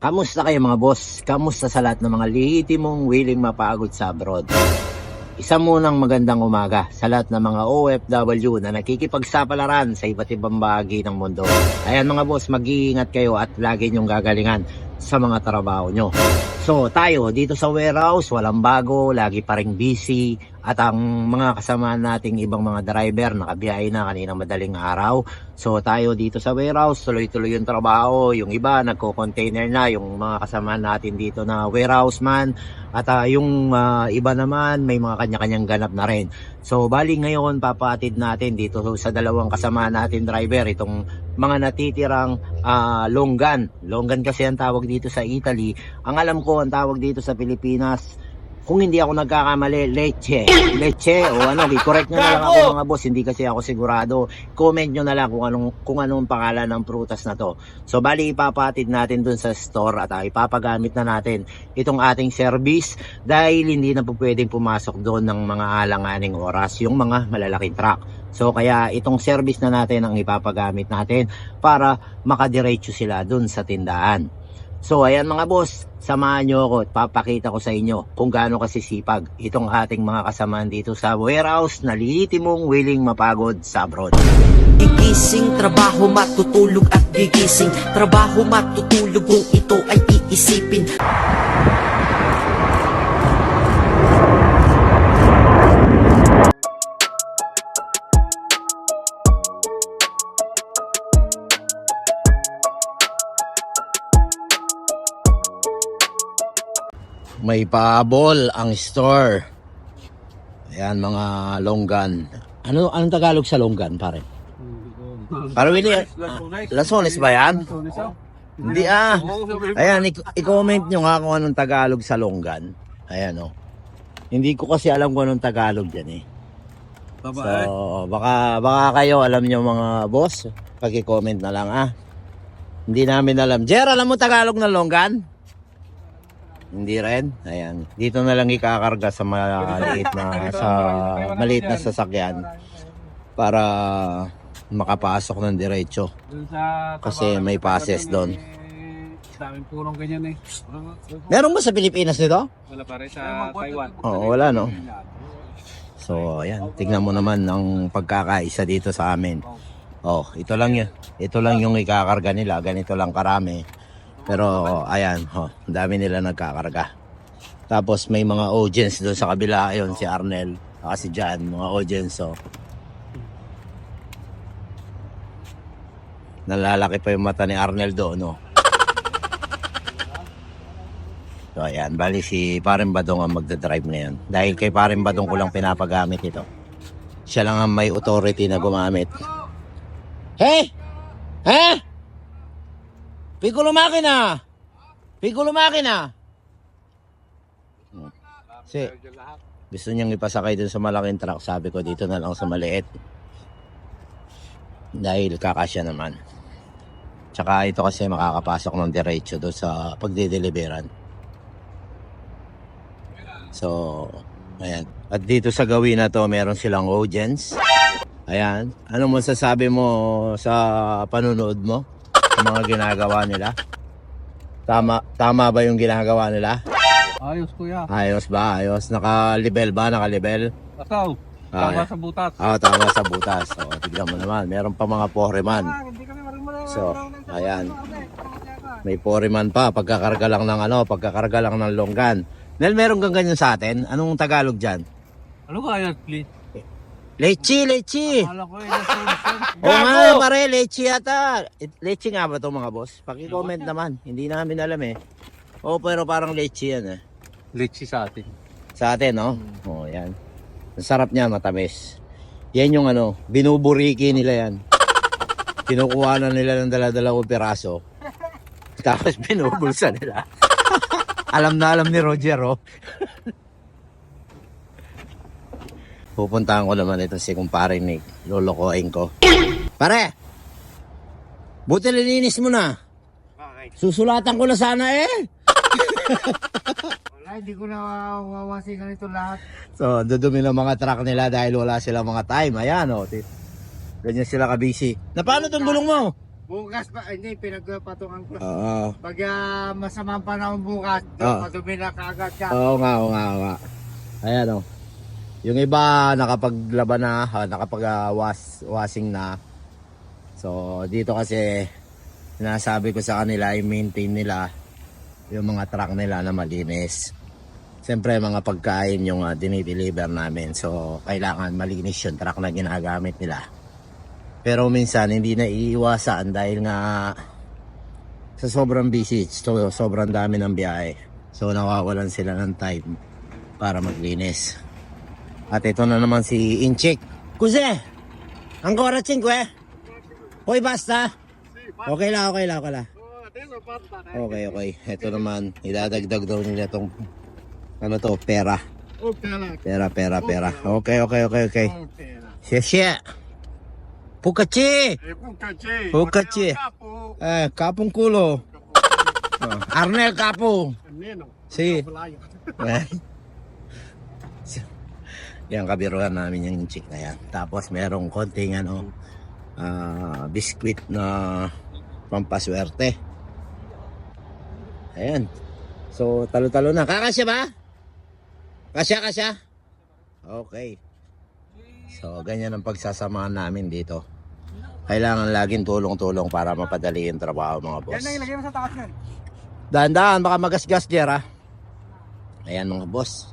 Kamusta kayo mga boss? Kamusta sa lahat ng mga lehitimong willing mapagod sa abroad? Isa munang magandang umaga sa lahat ng mga OFW na nakikipagsapalaran sa iba't ibang bahagi ng mundo. Ayan mga boss, mag-iingat kayo at lagi niyong gagalingan sa mga trabaho nyo. So tayo dito sa warehouse, walang bago, lagi pa ring busy at ang mga kasama nating ibang mga driver nakabiyahe na kanina madaling araw. So tayo dito sa warehouse, tuloy-tuloy yung trabaho, yung iba nagko-container na, yung mga kasama natin dito na warehouse man at ah, yung ah, iba naman may mga kanya-kanyang ganap na rin. So bali ngayon papatid natin dito sa dalawang kasama natin driver itong mga natitirang ah, longgan. Longgan kasi ang tawag dito sa Italy. Ang alam ko ang tawag dito sa Pilipinas kung hindi ako nagkakamali, leche. Leche o ano, i-correct nyo na lang ako mga boss, hindi kasi ako sigurado. Comment nyo na lang kung anong, kung anong pangalan ng prutas na to. So bali ipapatid natin dun sa store at ah, ipapagamit na natin itong ating service dahil hindi na po pwedeng pumasok doon ng mga alanganing oras, yung mga malalaking truck. So kaya itong service na natin ang ipapagamit natin para makadiretso sila dun sa tindahan. So ayan mga boss, samahan nyo ako at papakita ko sa inyo kung gaano kasisipag itong ating mga kasamaan dito sa warehouse na lihitimong willing mapagod sa abroad. Gigising, trabaho matutulog at gigising Trabaho matutulog kung ito ay iisipin May paabol ang store. Ayan mga longgan. Ano anong Tagalog sa longgan, pare? Willie, ah, lasones ba yan? Hindi ah. Ayan, i- i-comment nyo nga kung anong Tagalog sa longgan. Ayan oh. Hindi ko kasi alam kung anong Tagalog yan eh. So, baka, baka kayo alam nyo mga boss. Pag-comment na lang ah. Hindi namin alam. Jer, alam mo Tagalog ng longgan? Hindi rin. Ayan. Dito na lang ikakarga sa maliit na sa maliit na sasakyan para makapasok ng diretso. Kasi may passes doon. Daming punong ganyan eh. Meron ba sa Pilipinas nito? Wala pa rin sa Taiwan. Oo, wala no. So, ayan. Tignan mo naman ang pagkakaisa dito sa amin. Oh, ito lang yun. Ito lang yung ikakarga nila. Ganito lang karami. Pero, ayan. Ang dami nila nagkakarga. Tapos may mga audience doon sa kabila. Ayun, si Arnel. Kasi dyan, mga audience. Oh. Nalalaki pa yung mata ni Arnel doon, no? So ayan, bali si Paring Badong ang magdadrive ngayon. Dahil kay Paring Badong ko lang pinapagamit ito. Siya lang ang may authority na gumamit. Hey! Ha? Piccolo makina! Piccolo makina! Si, gusto niyang ipasakay dun sa malaking truck. Sabi ko dito na lang sa maliit. Dahil kakasya naman. Tsaka ito kasi makakapasok ng diretso doon sa pagdideliveran. So, ayan. At dito sa gawin na to, meron silang audience. Ayan. Ano mo sasabi mo sa panunood mo? Sa mga ginagawa nila? Tama, tama ba yung ginagawa nila? Ayos kuya. Ayos ba? Ayos. Naka-level ba? Naka-level? Ah, Tama sa butas. Ah, tama sa butas. So, tignan mo naman. Meron pa mga foreman. So, ayan. May foreman pa. Pagkakarga lang ng ano, pagkakarga lang ng longgan. Nel, meron kang ganyan sa atin? Anong Tagalog dyan? Ano kaya, please? Leche, leche! Akala ko eh, nasa Oo nga, pare, leche yata. Leche nga ba to mga boss? Paki-comment naman. Hindi namin alam eh. Oo, pero parang leche yan eh. Litchi sa atin. Sa atin, no? Oo, yan. Ang sarap niya, matamis. Yan yung ano, binuburiki nila yan. Kinukuha na nila ng dala-dalawang piraso. Tapos binubulsa nila. alam na alam ni Roger, oh. Pupuntahan ko naman ito si kumpare ni lolokohin ko. Pare! Buti lininis mo na. Susulatan ko na sana eh. Wala, hindi ko na wawasikan ito lahat. So, dudumi ng mga truck nila dahil wala silang mga time. Ayan, oh. tit- Ganyan sila ka-busy. Na paano tong gulong mo? Bukas pa, hindi, pinagpatungan ko. Oo. Pag ah, masamang panahon bukas, Ah. madumi na kaagad siya. Oo nga, oo nga, oo nga. Ayan o. Yung iba nakapaglaban na, ah, nakapag ah, was, na. So dito kasi sinasabi ko sa kanila i-maintain nila yung mga truck nila na malinis. Siyempre mga pagkain yung uh, dinideliver namin. So kailangan malinis yung truck na ginagamit nila. Pero minsan hindi na iiwasan dahil nga sa sobrang busy, so, sobrang dami ng biyahe. So nawawalan sila ng time para maglinis. At ito na naman si Inchik. Kuse! Ancora 5 eh? Hoy basta? Okay lang, okay lang, okay lang. Okay, okay. Ito naman, idadagdag daw nila tong ano to, pera. Lang. Pera, pera, pera. Okay, okay, okay, okay. Xie Pukachi! Eh. Pukachi. Kapo. Eh, kapong kulo. Oh, Arnel Kapo. Si. Eh. yan, kabiruan namin yung chick na yan. Tapos merong konting ano, ah, biskwit na pampaswerte. Ayan. So, talo-talo na. Kakasya ba? Kasya, kasya? Okay. So, ganyan ang pagsasamahan namin dito. Kailangan laging tulong-tulong para mapadali yung trabaho mga boss. Yan na ilagay mo sa taas yan. Dahan-dahan, baka magasgas diyan ah. Ayan mga boss.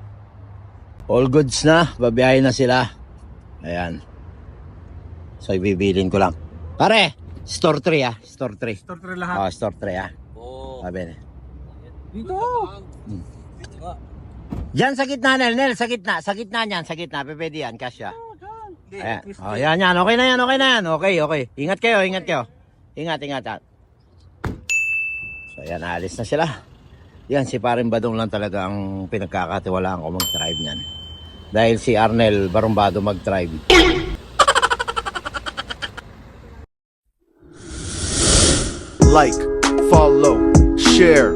All goods na, babiyahin na sila. Ayan. So ibibilin ko lang. Pare, store 3 ah, store 3. Tortre lahat. Ah, store 3 ah. Oo. Sabi na. Dito. Diyan sa gitna, Nel, Nel, sa gitna, sa gitna niyan, sa gitna, pwede yan, kasya. Ayan. Oh, yan, yan, okay na yan, okay na yan, okay, okay. Ingat kayo, ingat kayo. Ingat, ingat. ah. So, ayan, alis na sila. Yan, si Paring Badong lang talaga ang pinagkakatiwalaan ko mag-drive niyan. Dahil si Arnel Barumbado mag-drive. like, follow, share,